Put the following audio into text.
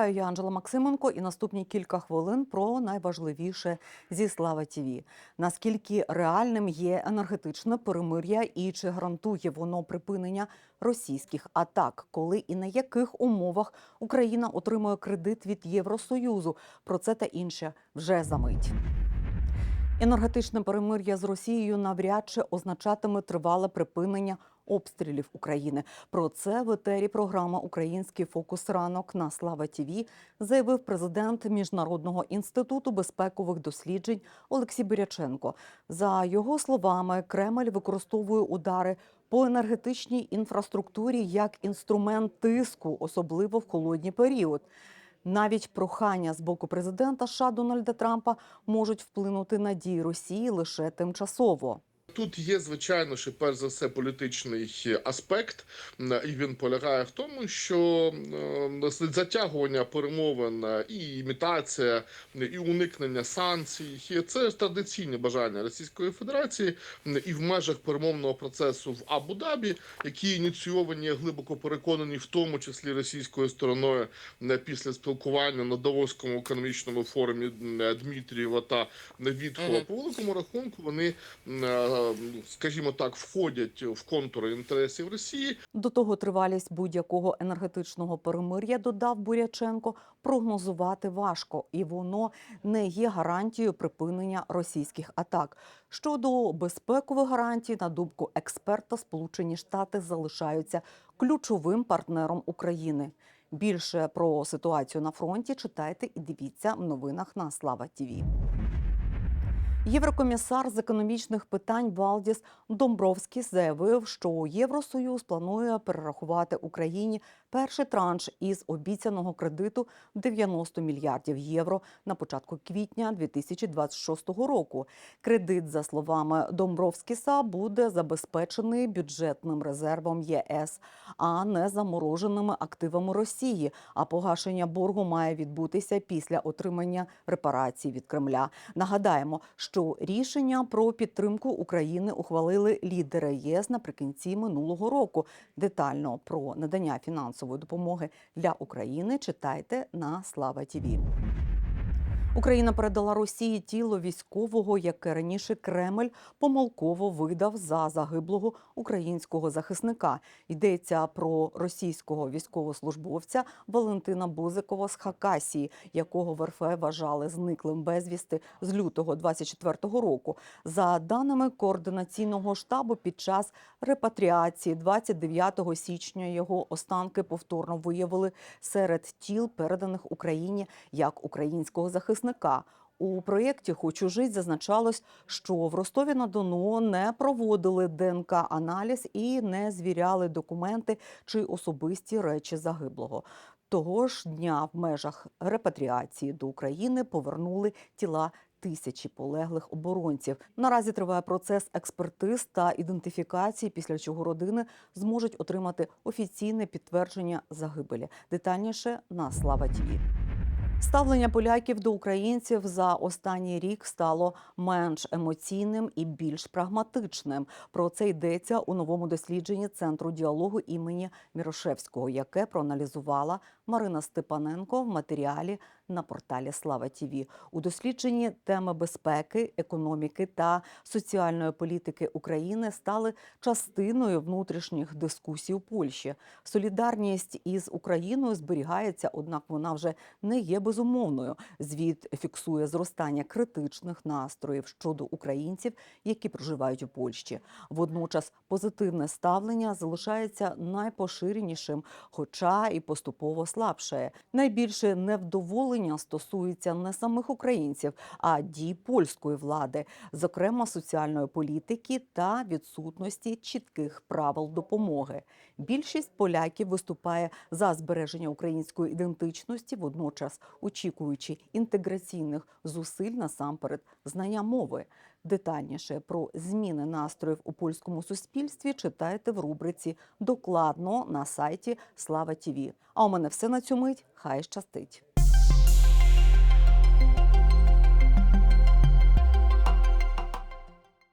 Вітаю, я Анжела Максименко. І наступні кілька хвилин про найважливіше зі Слава ТІВІ. Наскільки реальним є енергетичне перемир'я і чи гарантує воно припинення російських атак, коли і на яких умовах Україна отримує кредит від Євросоюзу? Про це та інше вже за мить. Енергетичне перемир'я з Росією навряд чи означатиме тривале припинення обстрілів України. Про це в етері програма Український фокус ранок на Слава Тіві заявив президент Міжнародного інституту безпекових досліджень Олексій Буряченко. За його словами, Кремль використовує удари по енергетичній інфраструктурі як інструмент тиску, особливо в холодній період. Навіть прохання з боку президента США Дональда Трампа можуть вплинути на дії Росії лише тимчасово. Тут є, звичайно, що перш за все політичний аспект, і він полягає в тому, що е, затягування перемовин е, і імітація, е, і уникнення санкцій це ж традиційне бажання Російської Федерації і в межах перемовного процесу в Абу-Дабі, які ініційовані глибоко переконані, в тому числі російською стороною е, після спілкування на Давоському економічному форумі е, Дмитрієва та Вітхова. Мгм. По великому рахунку вони. М, е, скажімо так, входять в контури інтересів Росії. До того тривалість будь-якого енергетичного перемир'я, додав Буряченко, прогнозувати важко, і воно не є гарантією припинення російських атак. Щодо безпекових гарантій, на думку експерта, Сполучені Штати залишаються ключовим партнером України. Більше про ситуацію на фронті читайте і дивіться в новинах на Слава Тіві. Єврокомісар з економічних питань Валдіс Домбровськіс заявив, що Євросоюз планує перерахувати Україні перший транш із обіцяного кредиту 90 мільярдів євро на початку квітня 2026 року. Кредит, за словами Домбровськіса, буде забезпечений бюджетним резервом ЄС, а не замороженими активами Росії. А погашення боргу має відбутися після отримання репарацій від Кремля. Нагадаємо, що рішення про підтримку України ухвалили лідери ЄС наприкінці минулого року. Детально про надання фінансової допомоги для України читайте на Слава Тіві. Україна передала Росії тіло військового, яке раніше Кремль помилково видав за загиблого українського захисника. Йдеться про російського військовослужбовця Валентина Бузикова з Хакасії, якого в РФ вважали зниклим безвісти з лютого 24-го року. За даними координаційного штабу, під час репатріації 29 січня його останки повторно виявили серед тіл, переданих Україні як українського захисника. У проєкті «Хочу жить» зазначалось, що в Ростові на Дону не проводили ДНК-аналіз і не звіряли документи чи особисті речі загиблого. Того ж дня в межах репатріації до України повернули тіла тисячі полеглих оборонців. Наразі триває процес експертиз та ідентифікації, після чого родини зможуть отримати офіційне підтвердження загибелі. Детальніше на Слава ТІВІ. Ставлення поляків до українців за останній рік стало менш емоційним і більш прагматичним. Про це йдеться у новому дослідженні центру діалогу імені Мірошевського, яке проаналізувала Марина Степаненко в матеріалі на порталі Слава Тіві. У дослідженні теми безпеки, економіки та соціальної політики України стали частиною внутрішніх дискусій у Польщі. Солідарність із Україною зберігається, однак вона вже не є безумовною. Звіт фіксує зростання критичних настроїв щодо українців, які проживають у Польщі. Водночас позитивне ставлення залишається найпоширенішим, хоча і поступово слабшає. Найбільше невдоволення стосується не самих українців, а дій польської влади, зокрема соціальної політики та відсутності чітких правил допомоги. Більшість поляків виступає за збереження української ідентичності, водночас очікуючи інтеграційних зусиль насамперед знання мови. Детальніше про зміни настроїв у польському суспільстві читайте в рубриці Докладно на сайті Слава Тіві. А у мене все на цю мить. Хай щастить.